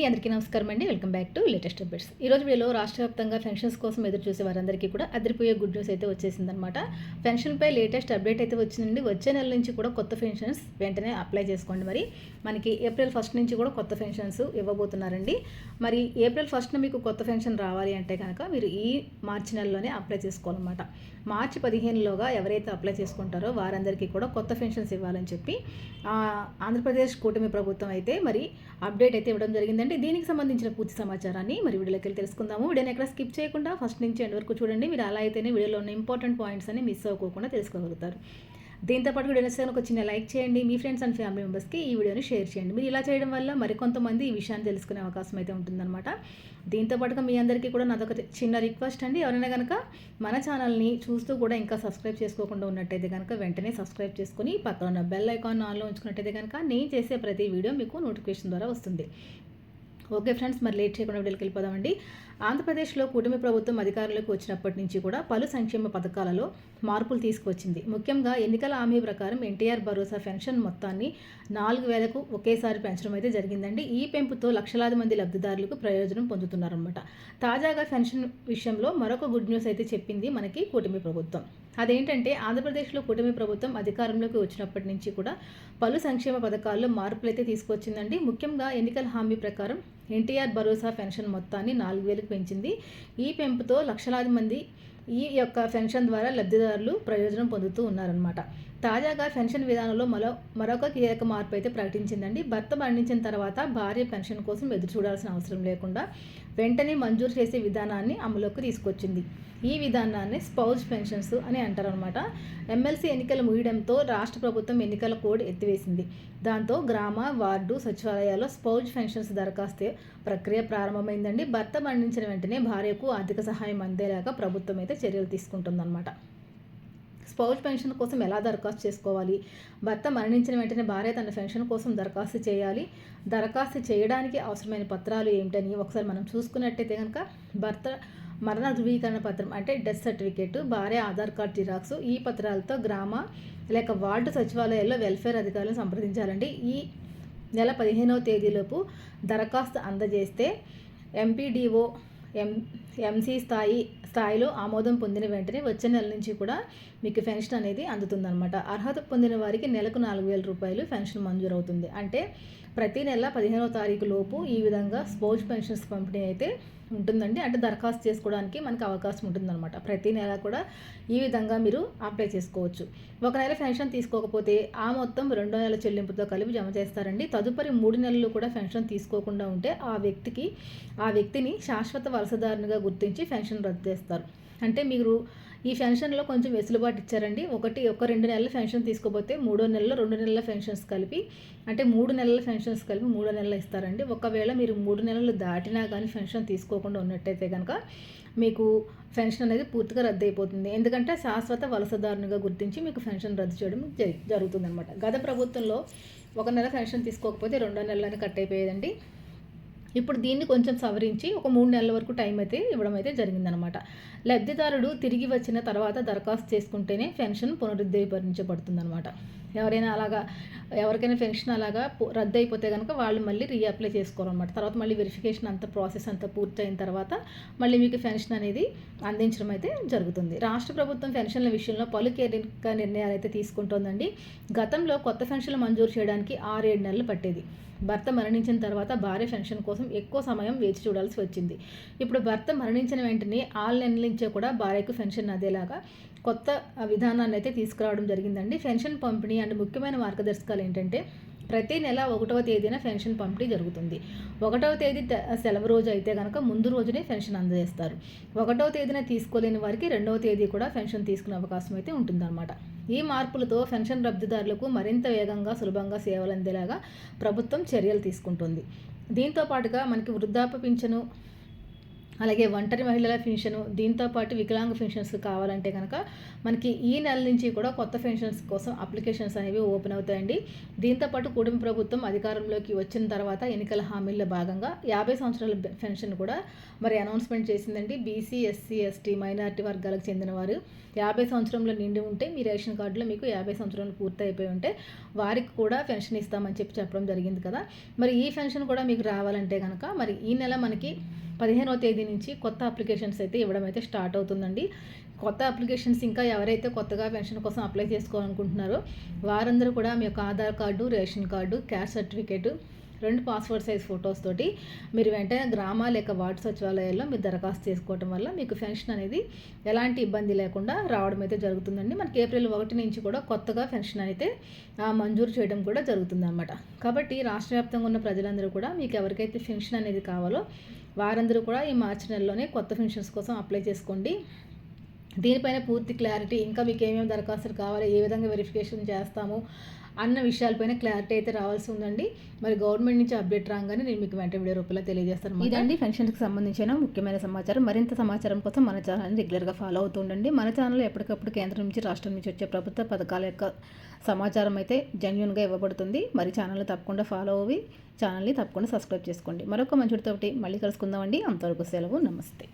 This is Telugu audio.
అండి. అందరికీ నమస్కారం అండి. Welcome back to latest updates. ఈరోజు వీడియోలో రాష్ట్ర వ్యాప్తంగా పెన్షన్స్ కోసం ఎదురు చూసే వారందరికీ కూడా అదిరిపోయే గుడ్ న్యూస్ అయితే వచ్చేసిందనమాట పెన్షన్పై లేటెస్ట్ అప్డేట్ అయితే వచ్చిందండి. వచ్చే నెల నుంచి కూడా కొత్త పెన్షన్స్ వెంటనే అప్లై చేసుకోండి మరి. మనకి ఏప్రిల్ ఫస్ట్ నుంచి కూడా కొత్త పెన్షన్స్ ఇవ్వబోతున్నారండి. మరి ఏప్రిల్ ఫస్ట్న మీకు కొత్త పెన్షన్ రావాలి అంటే కనుక మీరు ఈ మార్చి నెలలోనే అప్లై చేసుకోవాలన్నమాట. మార్చి పదిహేనులోగా ఎవరైతే అప్లై చేసుకుంటారో వారందరికీ కూడా కొత్త పెన్షన్స్ ఇవ్వాలని చెప్పి ఆంధ్రప్రదేశ్ కూటమి ప్రభుత్వం అయితే మరి అప్డేట్ అయితే ఇవ్వడం జరిగిందండి. దీనికి సంబంధించిన పూర్తి సమాచారాన్ని మరి వీడియోలోకి వెళ్ళి తెలుసుకుందాము. వీడియోని ఎక్కడ స్కిప్ చేయకుండా ఫస్ట్ నుంచి ఎండ్ వరకు చూడండి. మీరు అలా అయితేనే వీడియోలో ఉన్న ఇంపార్టెంట్ పాయింట్స్ అని మిస్ అవ్వకుండా తెలుసుకోగలుగుతారు. దీంతో పాటు వీడియో నచ్చిన ఒక చిన్న లైక్ చేయండి. మీ ఫ్రెండ్స్ అండ్ ఫ్యామిలీ మెంబర్స్కి ఈ వీడియోని షేర్ చేయండి. మీరు ఇలా చేయడం వల్ల మరికొంతమంది ఈ విషయాన్ని తెలుసుకునే అవకాశం అయితే ఉంటుందన్నమాట. దీంతో పాటుగా మీ అందరికీ కూడా నాదొక చిన్న రిక్వెస్ట్ అండి. ఎవరైనా కనుక మన ఛానల్ని చూస్తూ కూడా ఇంకా సబ్స్క్రైబ్ చేసుకోకుండా ఉన్నట్టయితే కనుక వెంటనే సబ్స్క్రైబ్ చేసుకుని పక్కన ఉన్న బెల్ ఐకాన్ ఆన్లో ఉంచుకున్నట్టయితే కనుక నేను చేసే ప్రతి వీడియో మీకు నోటిఫికేషన్ ద్వారా వస్తుంది. ఓకే ఫ్రెండ్స్ మరి లేట్ చేయకుండా వీడియోకి వెళ్ళిపోదామండి. ఆంధ్రప్రదేశ్లో కూటమి ప్రభుత్వం అధికారంలోకి వచ్చినప్పటి నుంచి కూడా పలు సంక్షేమ పథకాలలో మార్పులు తీసుకొచ్చింది ముఖ్యంగా ఎన్నికల హామీ ప్రకారం ఎన్టీఆర్ భరోసా పెన్షన్ మొత్తాన్ని నాలుగు వేలకు ఒకేసారి పెంచడం అయితే జరిగిందండి. ఈ పెంపుతో లక్షలాది మంది లబ్ధిదారులకు ప్రయోజనం పొందుతున్నారన్నమాట. తాజాగా పెన్షన్ విషయంలో మరొక గుడ్ న్యూస్ అయితే చెప్పింది మనకి కూటమి ప్రభుత్వం. అదేంటంటే ఆంధ్రప్రదేశ్లో కూటమి ప్రభుత్వం అధికారంలోకి వచ్చినప్పటి నుంచి కూడా పలు సంక్షేమ పథకాల్లో మార్పులు అయితే తీసుకొచ్చిందండి. ముఖ్యంగా ఎన్నికల హామీ ప్రకారం ఎన్టీఆర్ భరోసా పెన్షన్ మొత్తాన్ని నాలుగు వేలకు పెంచింది. ఈ పెంపుతో లక్షలాది మంది ఈ యొక్క పెన్షన్ ద్వారా లబ్ధిదారులు ప్రయోజనం పొందుతూ ఉన్నారనమాట తాజాగా పెన్షన్ విధానంలో మరో మరొక కీలక మార్పు అయితే ప్రకటించిందండి. భర్త మరణించిన తర్వాత భార్య పెన్షన్ కోసం ఎదురు చూడాల్సిన అవసరం లేకుండా వెంటనే మంజూరు చేసే విధానాన్ని అమలులోకి తీసుకొచ్చింది. ఈ విధానాన్ని స్పౌజ్ పెన్షన్స్ అని అంటారనమాట ఎమ్మెల్సీ ఎన్నికలు ముగియడంతో రాష్ట్ర ప్రభుత్వం ఎన్నికల కోడ్ ఎత్తివేసింది. దాంతో గ్రామ వార్డు సచివాలయాల్లో స్పౌజ్ పెన్షన్స్ దరఖాస్తు ప్రక్రియ ప్రారంభమైందండి. భర్త మరణించిన వెంటనే భార్యకు ఆర్థిక సహాయం అందేలాగా ప్రభుత్వం అయితే చర్యలు తీసుకుంటుందన్నమాట. స్పౌజ్ పెన్షన్ కోసం ఎలా దరఖాస్తు చేసుకోవాలి? భర్త మరణించిన వెంటనే భార్య తన పెన్షన్ కోసం దరఖాస్తు చేయాలి. దరఖాస్తు చేయడానికి అవసరమైన పత్రాలు ఏమిటని ఒకసారి మనం చూసుకున్నట్టయితే కనుక భర్త మరణ ధృవీకరణ పత్రం అంటే డెత్ సర్టిఫికేట్ భార్య ఆధార్ కార్డ్ జిరాక్స్ ఈ పత్రాలతో గ్రామ లేక వార్డు సచివాలయాల్లో వెల్ఫేర్ అధికారులను సంప్రదించాలండి. ఈ నెల పదిహేనవ తేదీలోపు దరఖాస్తు అందజేస్తే ఎంపీడీఓ ఎం ఎంసీ స్థాయి స్థాయిలో ఆమోదం పొందిన వెంటనే వచ్చే నెల నుంచి కూడా మీకు పెన్షన్ అనేది అందుతుందన్నమాట. అర్హత పొందిన వారికి నెలకు నాలుగు వేల రూపాయలు పెన్షన్ మంజూరు అవుతుంది అంటే ప్రతి నెల పదిహేనవ తారీఖు లోపు ఈ విధంగా స్పౌజ్ పెన్షన్స్ పంపిణీ అయితే ఉంటుందండి. అంటే దరఖాస్తు చేసుకోవడానికి మనకి అవకాశం ఉంటుందన్నమాట. ప్రతి నెల కూడా ఈ విధంగా మీరు అప్లై చేసుకోవచ్చు. ఒక నెల పెన్షన్ తీసుకోకపోతే ఆ మొత్తం రెండో నెల చెల్లింపుతో కలిపి జమ చేస్తారండి. తదుపరి మూడు నెలలు కూడా పెన్షన్ తీసుకోకుండా ఉంటే ఆ వ్యక్తికి ఆ వ్యక్తిని శాశ్వత వలసదారునిగా గుర్తించి పెన్షన్ రద్దు చేస్తారు. అంటే మీరు ఈ పెన్షన్లో కొంచెం వెసులుబాటు ఇచ్చారండి. ఒకటి ఒక రెండు నెలల పెన్షన్ తీసుకోపోతే మూడో నెలలో రెండు నెలల పెన్షన్స్ కలిపి అంటే మూడు నెలల పెన్షన్స్ కలిపి మూడో నెలలు ఇస్తారండి. ఒకవేళ మీరు మూడు నెలలు దాటినా కానీ పెన్షన్ తీసుకోకుండా ఉన్నట్టయితే కనుక మీకు పెన్షన్ అనేది పూర్తిగా రద్దు అయిపోతుంది ఎందుకంటే శాశ్వత వలసదారునిగా గుర్తించి మీకు పెన్షన్ రద్దు చేయడం జరి జరుగుతుందన్నమాట. గత ప్రభుత్వంలో ఒక నెల పెన్షన్ తీసుకోకపోతే రెండో నెలలని కట్ అయిపోయేదండి. ఇప్పుడు దీన్ని కొంచెం సవరించి ఒక మూడు నెలల వరకు టైం అయితే ఇవ్వడం అయితే జరిగిందనమాట. లబ్ధిదారుడు తిరిగి వచ్చిన తర్వాత దరఖాస్తు చేసుకుంటేనే పెన్షన్ పునరుద్ధరించబడుతుందన్నమాట ఎవరైనా అలాగా ఎవరికైనా పెన్షన్ అలాగా రద్దు అయిపోతే కనుక వాళ్ళు మళ్ళీ రీఅప్లై చేసుకోవాలన్నమాట తర్వాత మళ్ళీ వెరిఫికేషన్ అంత ప్రాసెస్ అంతా పూర్తయిన తర్వాత మళ్ళీ మీకు పెన్షన్ అనేది అందించడం అయితే జరుగుతుంది. రాష్ట్ర ప్రభుత్వం పెన్షన్ల విషయంలో పలు కీలక నిర్ణయాలు అయితే తీసుకుంటోందండి. గతంలో కొత్త పెన్షన్లు మంజూరు చేయడానికి ఆరేడు నెలలు పట్టేది. భర్త మరణించిన తర్వాత భార్య పెన్షన్ కోసం ఎక్కువ సమయం వేచి చూడాల్సి వచ్చింది. ఇప్పుడు భర్త మరణించిన వెంటనే ఆరు నెలల నుంచే కూడా భార్యకు పెన్షన్ అదేలాగా కొత్త విధానాన్ని అయితే తీసుకురావడం జరిగిందండి. పెన్షన్ పంపిణీ అండ్ ముఖ్యమైన మార్గదర్శకాలు ఏంటంటే ప్రతి నెల ఒకటవ తేదీన పెన్షన్ పంపిణీ జరుగుతుంది. ఒకటవ తేదీ సెలవు రోజు అయితే కనుక ముందు రోజునే పెన్షన్ అందజేస్తారు. ఒకటవ తేదీన తీసుకోలేని వారికి రెండవ తేదీ కూడా పెన్షన్ తీసుకునే అవకాశం అయితే ఉంటుందన్నమాట. ఈ మార్పులతో పెన్షన్ లబ్ధిదారులకు మరింత వేగంగా సులభంగా సేవలు అందేలాగా ప్రభుత్వం చర్యలు తీసుకుంటుంది. దీంతో పాటుగా మనకి వృద్ధాప్య పింఛను అలాగే ఒంటరి మహిళల పెన్షన్ దీంతో పాటు వికలాంగ పెన్షన్స్ కావాలంటే కనుక మనకి ఈ నెల నుంచి కూడా కొత్త పెన్షన్స్ కోసం అప్లికేషన్స్ అనేవి ఓపెన్ అవుతాయండి. దీంతో పాటు ప్రభుత్వం అధికారంలోకి వచ్చిన తర్వాత ఎన్నికల హామీల్లో భాగంగా యాభై సంవత్సరాల పెన్షన్ కూడా మరి అనౌన్స్మెంట్ చేసిందండి. బీసీ ఎస్సీ ఎస్టీ మైనారిటీ వర్గాలకు చెందిన వారు యాభై సంవత్సరంలో నిండి ఉంటే మీ రేషన్ కార్డులో మీకు యాభై సంవత్సరాలు పూర్తి అయిపోయి ఉంటే వారికి కూడా పెన్షన్ ఇస్తామని చెప్పి చెప్పడం జరిగింది కదా. మరి ఈ పెన్షన్ కూడా మీకు రావాలంటే కనుక మరి ఈ నెల మనకి పదిహేనవ తేదీ నుంచి కొత్త అప్లికేషన్స్ అయితే ఇవ్వడం అయితే స్టార్ట్ అవుతుందండి. కొత్త అప్లికేషన్స్ ఇంకా ఎవరైతే కొత్తగా పెన్షన్ కోసం అప్లై చేసుకోవాలనుకుంటున్నారో వారందరూ కూడా మీ యొక్క Aadhaar card ration card caste certificate రెండు పాస్పోర్ట్ సైజ్ ఫొటోస్ తోటి మీరు వెంటనే గ్రామ లేక వార్డు సచివాలయాల్లో మీరు దరఖాస్తు చేసుకోవటం వల్ల మీకు పెన్షన్ అనేది ఎలాంటి ఇబ్బంది లేకుండా రావడం అయితే జరుగుతుందండి. మనకి ఏప్రిల్ ఒకటి నుంచి కూడా కొత్తగా పెన్షన్ అయితే మంజూరు చేయడం కూడా జరుగుతుందన్నమాట. కాబట్టి రాష్ట్ర వ్యాప్తంగా ఉన్న ప్రజలందరూ కూడా మీకు ఎవరికైతే పెన్షన్ అనేది కావాలో వారందరూ కూడా ఈ మార్చి నెలలోనే కొత్త పెన్షన్స్ కోసం అప్లై చేసుకోండి. దీనిపైన పూర్తి క్లారిటీ ఇంకా మీకు ఏమేమి దరఖాస్తులు కావాలి ఏ విధంగా వెరిఫికేషన్ చేస్తాము అన్న విషయాలపైన క్లారిటీ అయితే రావాల్సి ఉందండి. మరి గవర్నమెంట్ నుంచి అప్డేట్ రాగానే నేను మీకు వెంట వీడియో రూపంలో తెలియజేస్తాను ఇదండి పెన్షన్కి సంబంధించిన ముఖ్యమైన సమాచారం. మరింత సమాచారం కోసం మన ఛానల్ని రెగ్యులర్గా ఫాలో అవుతుండండి మన ఛానల్లో ఎప్పటికప్పుడు కేంద్రం నుంచి రాష్ట్రం నుంచి వచ్చే ప్రభుత్వ పథకాల యొక్క సమాచారం అయితే జెన్యున్గా ఇవ్వబడుతుంది. మరి ఛానల్ని తప్పకుండా ఫాలో అవి ఛానల్ని తప్పకుండా సబ్స్క్రైబ్ చేసుకోండి. మరొక మంచుడితో మళ్ళీ కలుసుకుందామండి. అంతవరకు సెలవు నమస్తే.